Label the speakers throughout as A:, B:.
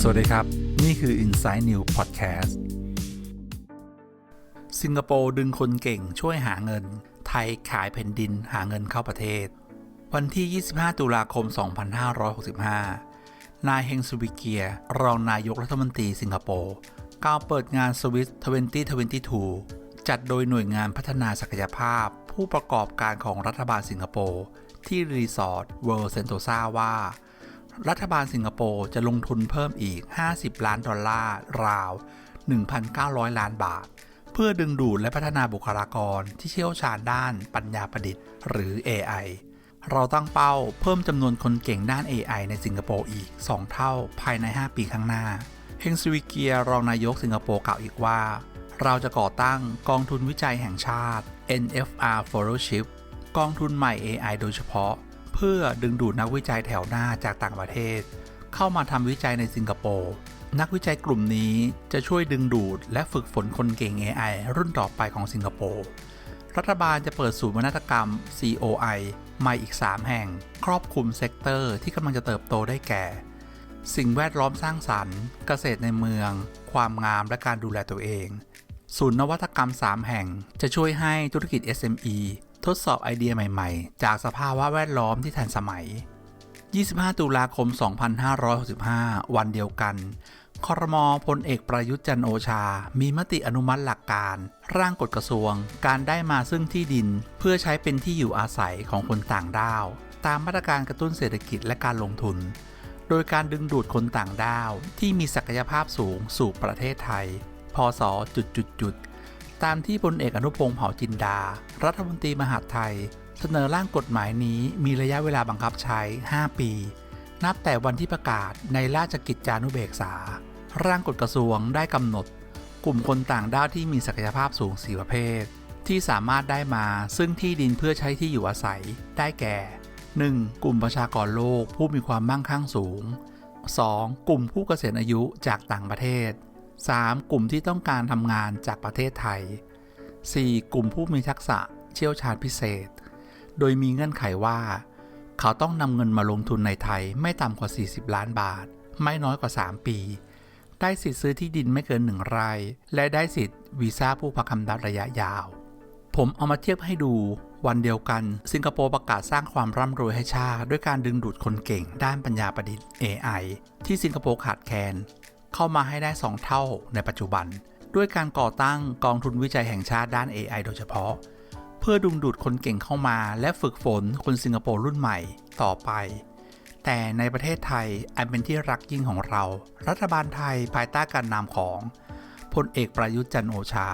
A: สวัสดีครับ นี่คือ Inside New Podcast สิงคโปร์ดึงคนเก่งช่วยหาเงิน ไทยขายแผ่นดินหาเงินเข้าประเทศ วันที่ 25 ตุลาคม 2565 นายเฮงสุวิเกีย รองนายกรัฐมนตรีสิงคโปร์กล่าวเปิดงานสวิส2022 จัดโดยหน่วยงานพัฒนาศักยภาพ ผู้ประกอบการของรัฐบาลสิงคโปร์ที่รีสอร์ทเวิลด์เซนโตซาว่า รัฐบาลสิงคโปร์จะลงทุนเพิ่มอีก 50 ล้านดอลลาร์ราว 1,900 ล้านบาท เพื่อดึงดูดและพัฒนาบุคลากรที่เชี่ยวชาญด้านปัญญาประดิษฐ์ หรือ AI เราตั้งเป้าเพิ่มจำนวนคนเก่งด้าน AI ในสิงคโปร์อีก 2 เท่าภายใน 5 ปีข้างหน้า เฮงสวิเกียรองนายกสิงคโปร์กล่าวอีกว่า เราจะก่อตั้งกองทุนวิจัยแห่งชาติ NFR Fellowship กองทุนใหม่ AI โดยเฉพาะ เพื่อดึงดูดนักวิจัยแถวหน้าจากต่างประเทศ เข้ามาทำวิจัยในสิงคโปร์นักวิจัยกลุ่มนี้จะช่วยดึงดูดและฝึกฝนคนเก่ง AI รุ่นต่อไปของสิงคโปร์รัฐบาลจะเปิดศูนย์วัฒนกรรม COI ใหม่อีก 3 แห่ง ครอบคลุมเซกเตอร์ที่กำลังจะเติบโตได้แก่ สิ่งแวดล้อมสร้างสรรค์ เกษตรในเมือง ความงามและการดูแลตัวเอง ศูนย์นวัตกรรม 3 แห่งจะช่วยให้ธุรกิจ SME ทดสอบไอเดียใหม่ๆ จากสภาวะแวดล้อมที่ทันสมัย 25 ตุลาคม 2565 วันเดียวกันคอรมอพลเอกประยุทธ์จันโอชา มีมติอนุมัติหลักการ ร่างกฎกระทรวง การได้มาซึ่งที่ดิน เพื่อใช้เป็นที่อยู่อาศัยของคนต่างด้าว ตามมาตรการกระตุ้นเศรษฐกิจและการลงทุน โดยการดึงดูดคนต่างด้าวที่มีศักยภาพสูงสู่ประเทศไทย พศจุดๆๆตามที่พลเอกอนุพงษ์เผ่าจินดา รัฐมนตรีมหาดไทย เสนอร่างกฎหมายนี้มีระยะเวลาบังคับใช้ 5 ปี นับแต่วันที่ประกาศในราชกิจจานุเบกษา ร่างกฎกระทรวงได้กำหนด กลุ่มคนต่างด้าวที่มีศักยภาพสูงสีประเภท ที่สามารถได้มาซึ่งที่ดินเพื่อใช้ที่อยู่อาศัยได้แก่ 1. กลุ่มประชากรโลกผู้มีความมั่งคั่งสูง 2. กลุ่มผู้เกษียณอายุจากต่างประเทศ 3. กลุ่มที่ต้องการทำงานจากประเทศไทย 4. กลุ่มผู้มีทักษะเชี่ยวชาญพิเศษ โดยมีเงื่อนไขว่า เขาต้องนำเงินมาลงทุนในไทยไม่ต่ำกว่า 40 ล้านบาท ไม่น้อยกว่า 3 ปี ได้สิทธิ์ซื้อที่ดินไม่เกิน 1 ไร่ และได้สิทธิ์วีซ่าผู้พักคำนับระยะยาว ผมเอามาเทียบให้ดูวันเดียวกัน สิงคโปร์ประกาศสร้างความร่ำรวยให้ชาติด้วยการดึงดูดคนเก่งด้านปัญญาประดิษฐ์ AI ที่สิงคโปร์ขาดแคลนเข้ามาให้ได้ 2 เท่าในปัจจุบัน ด้วยการก่อตั้งกองทุนวิจัยแห่งชาติด้าน AI โดยเฉพาะ เพื่อดึงดูดคนเก่งเข้ามา และฝึกฝนคนสิงคโปร์รุ่นใหม่ต่อไป แต่ในประเทศไทยอันเป็นที่รักยิ่งของเรา รัฐบาลไทยภายใต้การนำของพลเอกประยุทธ์จันโอชา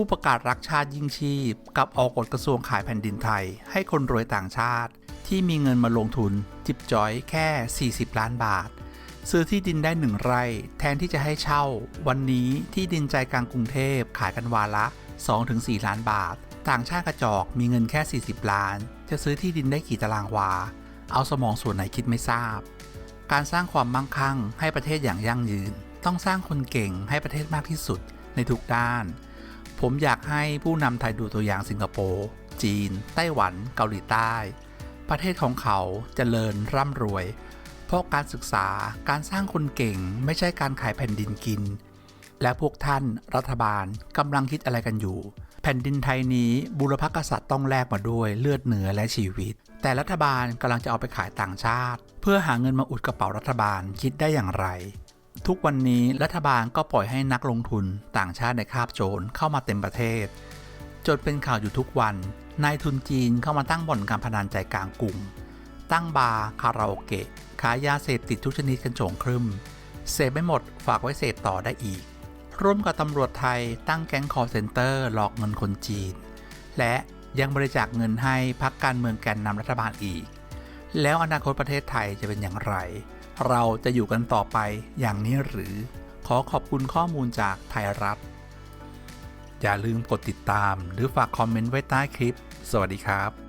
A: ผู้ประกาศรักชาติยิ่งชีพ กับออกกฎกระทรวงขายแผ่นดินไทย ให้คนรวยต่างชาติ ที่มีเงินมาลงทุน จิบจ้อยแค่ 40 ล้านบาท ซื้อที่ดินได้หนึ่งไร่ แทนที่จะให้เช่า วันนี้ที่ดินใจกลางกรุงเทพขายกันวาละ 2-4 ล้านบาท ต่างชาติกระจอกมีเงินแค่ 40 ล้าน จะซื้อที่ดินได้กี่ตารางวา เอาสมองส่วนไหนคิดไม่ทราบ การสร้างความมั่งคั่งให้ประเทศอย่างยั่งยืน ต้องสร้างคนเก่งให้ประเทศมากที่สุดในทุกด้าน ผมอยากให้ผู้นำไทยดูตัวอย่างสิงคโปร์จีน ไต้หวัน เกาหลีใต้ ประเทศของเขาจเจริญร่ำรวย เพราะการศึกษาการสร้างคนเก่งไม่ใช่การขายแผ่นดินกิน และพวกท่านรัฐบาลกำลังคิดอะไรกันอยู่ แผ่นดินไทยนี้บุรพกษัตริย์ต้องแลกมาด้วยเลือดเนื้อและชีวิต แต่รัฐบาลกำลังจะเอาไปขายต่างชาติ เพื่อหาเงินมาอุดกระเป๋ารัฐบาลคิดได้อย่างไร ทุกวันนี้รัฐบาลก็ปล่อยให้นักลงทุนต่างชาติในคาบโจรเข้ามาเต็มประเทศ จนเป็นข่าวอยู่ทุกวัน นายทุนจีนเข้ามาตั้งบ่อนการพนันใจกลางกรุง ตั้งบาร์คาราโอเกะ ขายยาเสพติดทุกชนิดกันโจงครึม เสพไม่หมดฝากไว้เสพต่อได้อีก ร่วมกับตำรวจไทยตั้งแก๊งคอร์เซนเตอร์หลอกเงินคนจีน และยังบริจาคเงินให้พักการเมืองแกนนำรัฐบาลอีก แล้วอนาคตประเทศไทยจะเป็นอย่างไร เราจะอยู่กันต่อไปอย่างนี้หรือ ขอขอบคุณข้อมูลจากไทยรัฐ อย่าลืมกดติดตามหรือฝากคอมเมนต์ไว้ใต้คลิป สวัสดีครับ